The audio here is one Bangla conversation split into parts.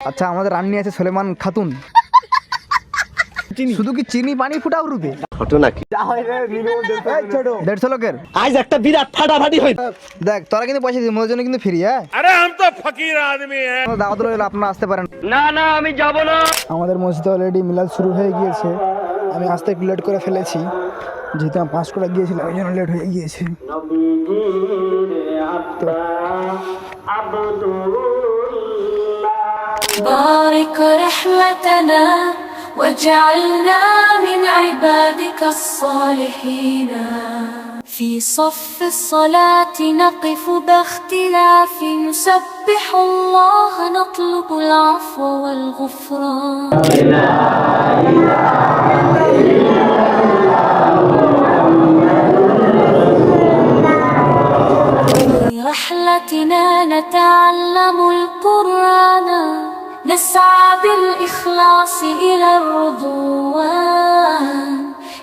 আচ্ছা আমাদের রান্নি আছে সোলেমান খাতুন। চিনি? শুধু কি চিনি পানি ফুটাও রুবে দেড়শো লোকের? একটা বিরাট দেখ তোরা কিন্তু পয়সা দিবি কিন্তু হ্যাঁ? আপনারা আসতে পারেন। না না আমি না। আমাদের অলরেডি শুরু হয়ে গিয়েছে। আমি আসতে একটু লেট করে ফেলেছি। যেহেতু আমি পাঁচ কোটা গিয়েছিলাম ওই জন্য লেট হয়ে গিয়েছে। بارك رحمتنا واجعلنا من عبادك الصالحين. في صف الصلاة نقف باختلاف. نسبح الله نطلب العفو والغفران. في رحلتنا نتعلم القرآن. نسعى بالإخلاص إلى الرضوان.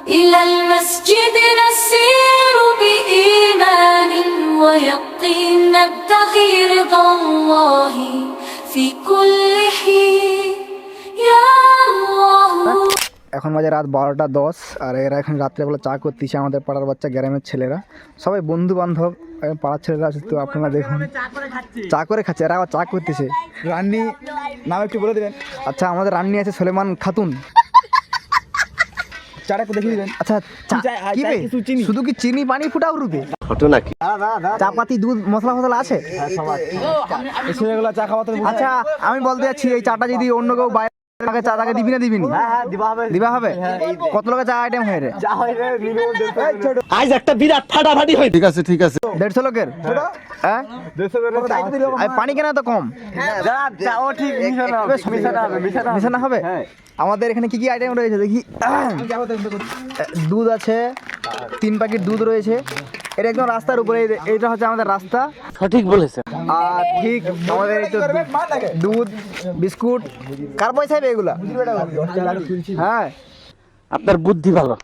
إلى المسجد نسير بإيمان ويقين نبتغي رضا الله في كل حين. يا এখন বাজে রাত বারোটা দশ আর এরা এখন রাত্রেবেলা চা করতেছে আমাদের পাড়ার বাচ্চা গ্রামের ছেলেরা। সবাই বন্ধু বান্ধব পাড়ার ছেলেরা আছে তো আপনারা দেখুন। চা করে খাচ্ছে এরা আবার চা করতেছে। রান্নি নাম একটু বলে দেবেন। আচ্ছা আমাদের রান্নি আছে সোলেমান খাতুন। চাটা দেখিয়ে দিবেন। আচ্ছা চা- কি শুধু কি চিনি পানি ফুটাও ঘটনা কি চা পাতি দুধ মশলা ফসলা আছে? ছেলেগুলো চা খাওয়াতে আচ্ছা আমি বলতে যাচ্ছি এই চাটা যদি অন্য কেউ বাইরে চা তাকে দিবি না দিবি দিবা হবে। কত লোকের চা আইটেম হয়ে রে? আজ একটা বিরাট ফাটাফাটি হয়ে ঠিক আছে ঠিক আছে। দেড়শো লোকের? হ্যাঁ? পানি কেনা তো কম। মিশানো হবে আমাদের এখানে কি কি আইটেম রয়েছে? দেখি। দুধ আছে তিন প্যাকেট দুধ রয়েছে। এটা একদম রাস্তার উপরে এই- এইটা হচ্ছে আমাদের রাস্তা। সঠিক বলেছে আর ঠিক আমাদের এই তো দুধ বিস্কুট কার পয়সা হবে এগুলা হ্যাঁ। আপনার বুদ্ধি ভালো।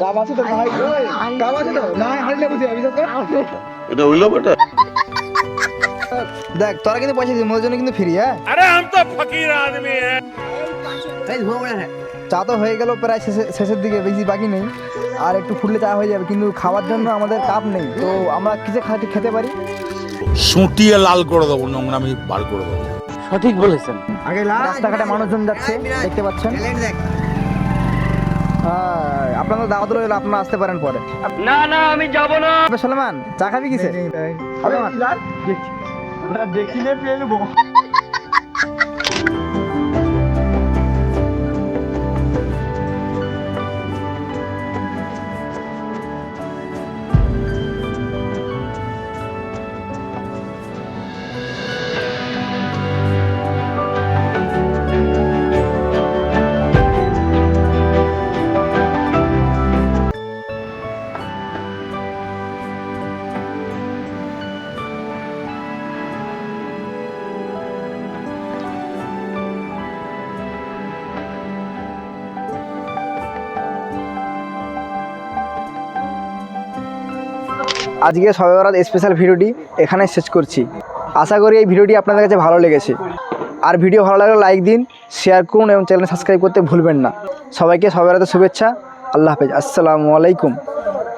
কাপ আছে তো ভাই? কাপ আছে তো? না হারিলে বুঝি অভিযোগ কর। এটা হইল বেটা দেখ তোরা কিন্তু পয়সা দিস মোর জন্য কিন্তু ফ্রি হ্যাঁ আরে আম তো ফকির আদমি চা তো হয়ে গেল প্রায় শেষের দিকে বেশি বাকি নেই আর একটু ফুটলে চা হয়ে যাবে কিন্তু খাওয়ার জন্য আমাদের কাপ নেই তো আমরা কিসে খাটি খেতে পারি সুটিয়ে লাল করে দেবো নোংরা আমি বার করে দেবো সঠিক বলেছেন আগে রাস্তাঘাটে মানুষজন যাচ্ছে দেখতে পাচ্ছেন হ্যাঁ আপনাদের দাওয়াত রইল আপনারা আসতে পারেন পরে। না না আমি যাব না। সলমান চা খাবি কিসে? সলমান, আজকে সবাই স্পেশাল ভিডিওটি এখানে শেষ করছি। আশা করি এই ভিডিওটি আপনাদের কাছে ভালো লেগেছে। আর ভিডিও ভালো লাগলে লাইক দিন শেয়ার করুন এবং চ্যানেল সাবস্ক্রাইব করতে ভুলবেন না। সবাইকে সবাই শুভেচ্ছা। আল্লাহ হাফেজ। আসসালামু আলাইকুম।